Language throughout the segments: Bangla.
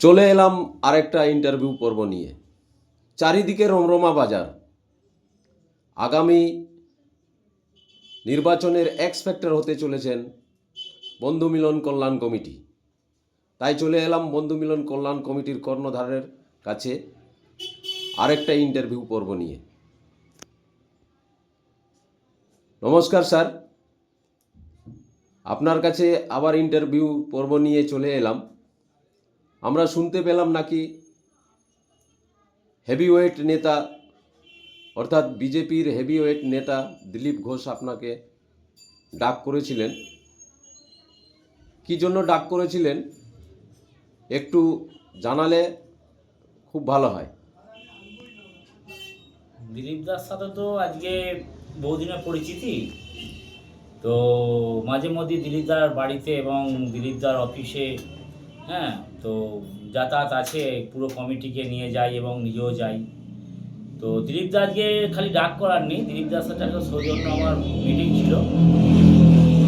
চলে এলাম আরেকটা ইন্টারভিউ পর্ব নিয়ে। চারিদিকে রমরমা বাজার। আগামী নির্বাচনের এক্স ফ্যাক্টর হতে চলেছেন বন্ধু মিলন কল্যাণ কমিটি। তাই চলে এলাম বন্ধু মিলন কল্যাণ কমিটির কর্ণধারের কাছে আরেকটা ইন্টারভিউ পর্ব নিয়ে। নমস্কার স্যার। আপনার কাছে আবার ইন্টারভিউ পর্ব নিয়ে চলে এলাম। আমরা শুনতে পেলাম নাকি হেভিওয়েট নেতা, অর্থাৎ বিজেপির হেভিওয়েট নেতা দিলীপ ঘোষ আপনাকে ডাক করেছিলেন। কি জন্য ডাক করেছিলেন? একটু জানালে খুব ভালো হয়। দিলীপ দার সাথে তো আজকে বহুদিনের পরিচিতি। তো মাঝে মধ্যে দিলীপ দার বাড়িতে এবং দিলীপ দার অফিসে হ্যাঁ তো যাতায়াত আছে, পুরো কমিটিকে নিয়ে যাই এবং নিজেও যাই। তো দিলীপ দাসকে খালি ডাক করার নেই, দিলীপ দার সাথে একটা সৌজন্য আমার মিটিং ছিল।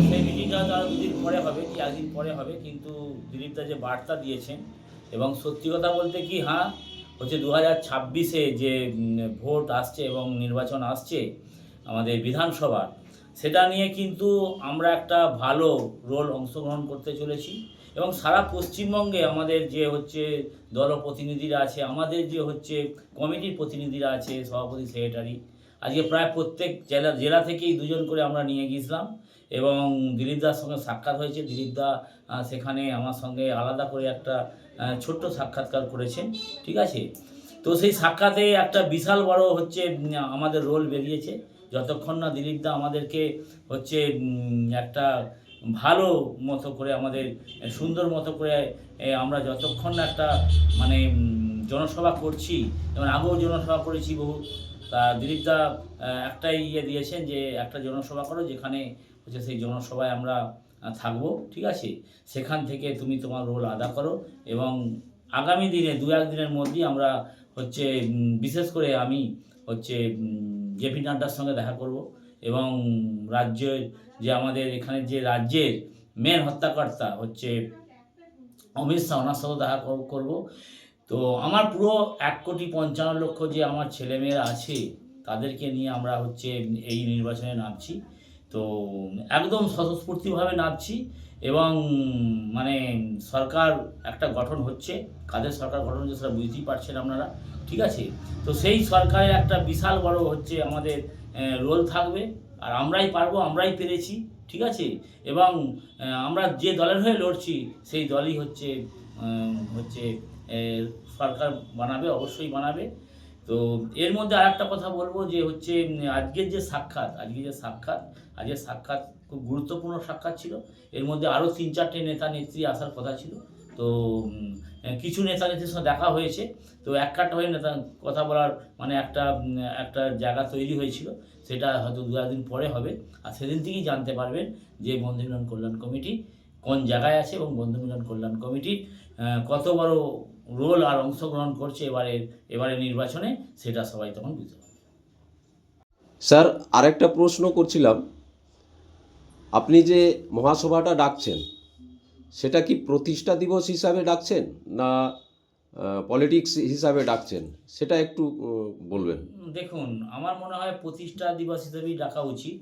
সেই মিটিংটা হয়তো আরও দুদিন পরে হবে, কি একদিন পরে হবে, কিন্তু দিলীপ দা যে বার্তা দিয়েছেন এবং সত্যি কথা বলতে কি হ্যাঁ হচ্ছে দু হাজার ছাব্বিশে যে ভোট আসছে এবং নির্বাচন আসছে আমাদের বিধানসভার, সেটা নিয়ে কিন্তু আমরা একটা ভালো রোল অংশগ্রহণ করতে চলেছি। এবং সারা পশ্চিমবঙ্গে আমাদের যে হচ্ছে দল প্রতিনিধিরা আছে, আমাদের যে হচ্ছে কমিটির প্রতিনিধিরা আছে, সভাপতি, সেক্রেটারি, আজকে প্রায় প্রত্যেক জেলা জেলা থেকেই দুজন করে আমরা নিয়ে গিয়েছিলাম এবং দিলীপ দার সঙ্গে সাক্ষাৎ হয়েছে। দিলীপ দা সেখানে আমার সঙ্গে আলাদা করে একটা ছোট্ট সাক্ষাৎকার করেছেন, ঠিক আছে? তো সেই সাক্ষাতে একটা বিশাল বড় হচ্ছে আমাদের রোল বেরিয়েছে। যতক্ষণ না দিলীপ দা আমাদেরকে হচ্ছে একটা ভালো মতো করে আমাদের সুন্দর মতো করে আমরা যতক্ষণ একটা মানে জনসভা করছি যেমন আগেও জনসভা করেছি বহু তা দিলীপ দা আহ, একটাই ইয়ে দিয়েছেন যে একটা জনসভা করো যেখানে হচ্ছে সেই জনসভায় আমরা থাকব ঠিক আছে? সেখান থেকে তুমি তোমার রোল আদা করো এবং আগামী দিনে দু এক দিনের মধ্যেই আমরা হচ্ছে বিশেষ করে আমি হচ্ছে জেপি নাড্ডার সঙ্গে দেখা করব। এবং রাজ্যের যে আমাদের এখানে যে রাজ্যের মেন হত্যাকর্তা হচ্ছে অমিত শাহ, ওনার সাথেও দেখা করব। তো আমার পুরো এক কোটি পঞ্চান্ন লক্ষ যে আমার ছেলেমেয়েরা আছে, তাদেরকে নিয়ে আমরা হচ্ছে এই নির্বাচনে নামছি। তো একদম স্বতঃস্ফূর্তিভাবে নামছি এবং মানে সরকার একটা গঠন হচ্ছে। কাদের সরকার গঠন হচ্ছে সেটা বুঝতেই পারছেন আপনারা। ঠিক আছে? তো সেই সরকারের একটা বিশাল বড় হচ্ছে আমাদের রোল থাকবে। আর আমরাই পারব, আমরাই পেরেছি, ঠিক আছে? এবং আমরা যে দলের হয়ে লড়ছি, সেই দলই হচ্ছে হচ্ছে সরকার বানাবে, অবশ্যই বানাবে। তো এর মধ্যে আর একটা কথা বলব যে হচ্ছে আজকের যে সাক্ষাৎ আজকে যে সাক্ষাৎ, আজকের সাক্ষাৎ খুব গুরুত্বপূর্ণ সাক্ষাৎ ছিল। এর মধ্যে আরও তিন চারটে নেতা নেত্রী আসার কথা ছিল। তো কিছু নেতা নেত্রীর সঙ্গে দেখা হয়েছে। তো এক কাটা হয়ে নেতা, কথা বলার মানে একটা একটা জায়গা তৈরি হয়েছিল। সেটা হয়তো দু একদিন পরে হবে। আর সেদিন থেকেই জানতে পারবেন যে বন্ধু মিলন কল্যাণ কমিটি কোন জায়গায় আছে এবং বন্ধু মিলন কল্যাণ কমিটি কত বড় রোল আর অংশগ্রহণ করছে এবারে এবারে নির্বাচনে, সেটা সবাই তখন বুঝতে পারবে। স্যার, আরেকটা প্রশ্ন করছিলাম। আপনি যে মহাসভাটা ডাকছেন সেটা কি প্রতিষ্ঠা দিবস হিসাবে ডাকছেন না পলিটিক্স হিসাবে ডাকছেন? সেটা একটু বলবেন। দেখুন, আমার মনে হয় প্রতিষ্ঠা দিবস হিসেবেই ডাকা উচিত।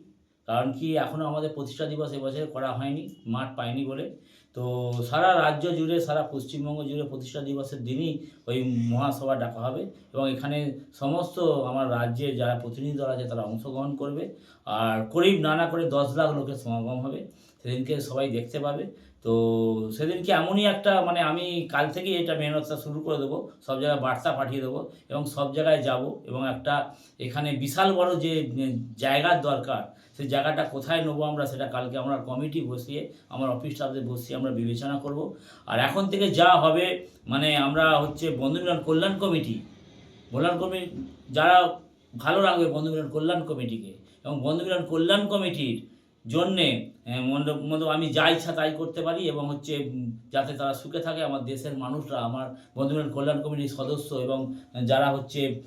কারণ কি এখনও আমাদের প্রতিষ্ঠা দিবস এবছর করা হয়নি, মাঠ পায়নি বলে। তো সারা রাজ্য জুড়ে, সারা পশ্চিমবঙ্গ জুড়ে প্রতিষ্ঠা দিবসের দিনই ওই মহাসভা ডাকা হবে। এবং এখানে সমস্ত আমার রাজ্যের যারা প্রতিনিধি দল আছে, তারা অংশগ্রহণ করবে। আর করিব নানা করে দশ লাখ লোকের সমাগম হবে। সেদিনকে সবাই দেখতে পাবে। তো সেদিনকে এমনই একটা মানে আমি কাল থেকেই এটা মেহনতটা শুরু করে দেবো, সব জায়গায় বার্তা পাঠিয়ে দেবো এবং সব জায়গায় যাব এবং একটা এখানে বিশাল বড় যে জায়গার দরকার, সেই জায়গাটা কোথায় নেব আমরা সেটা কালকে আমরা কমিটি বসিয়ে, আমার অফিস স্টাফদের বসিয়ে আমরা বিবেচনা করব। আর এখন থেকে যা হবে মানে আমরা হচ্ছে বন্ধু মিলন কল্যাণ কমিটি কল্যাণ কমিটি যারা ভালো রাখবে বন্ধু মিলন কল্যাণ কমিটিকে, এবং বন্ধু মিলন কল্যাণ কমিটির জন্যে মন্ড- আমি যা ইচ্ছা তাই করতে পারি এবং হচ্ছে যাতে তারা সুখে থাকে, আমার দেশের মানুষরা, আমার বন্ধু কল্যাণ কমিটির সদস্য এবং যারা হচ্ছে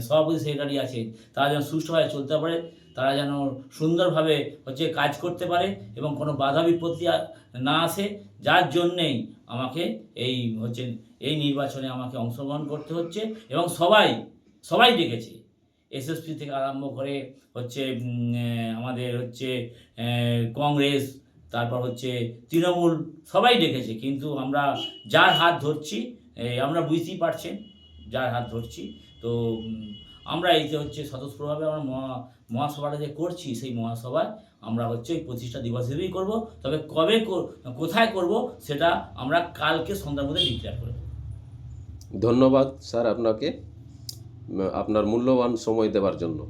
সভাপতি সেক্রেটারি আছে, তারা যেন সুষ্ঠুভাবে চলতে পারে, তারা যেন সুন্দরভাবে হচ্ছে কাজ করতে পারে এবং কোনো বাধা বিপত্তি না আসে, যার জন্যেই আমাকে এই হচ্ছে, এই নির্বাচনে আমাকে অংশগ্রহণ করতে হচ্ছে এবং সবাই সবাই ডেকেছে। এসএসপি থেকে আরম্ভ করে হচ্ছে আমাদের হচ্ছে কংগ্রেস, তারপর হচ্ছে তৃণমূল সবাই ডেকেছে। কিন্তু আমরা যার হাত ধরছি আমরা বুঝতেই পারছেন যার হাত ধরছি। তো আমরা এই যে হচ্ছে স্বতঃস্ফূর্তভাবে আমরা মহা, মহাসভাটা যে করছি, সেই মহাসভায় আমরা হচ্ছে ওই প্রতিষ্ঠা দিবস হিসেবেই করব। তবে কবে কোথায় করব সেটা আমরা কালকে সন্ধ্যার মধ্যে ডিক্লেয়ার করব ধন্যবাদ স্যার আপনাকে। আপনার মূল্যবান সময় দেওয়ার জন্য।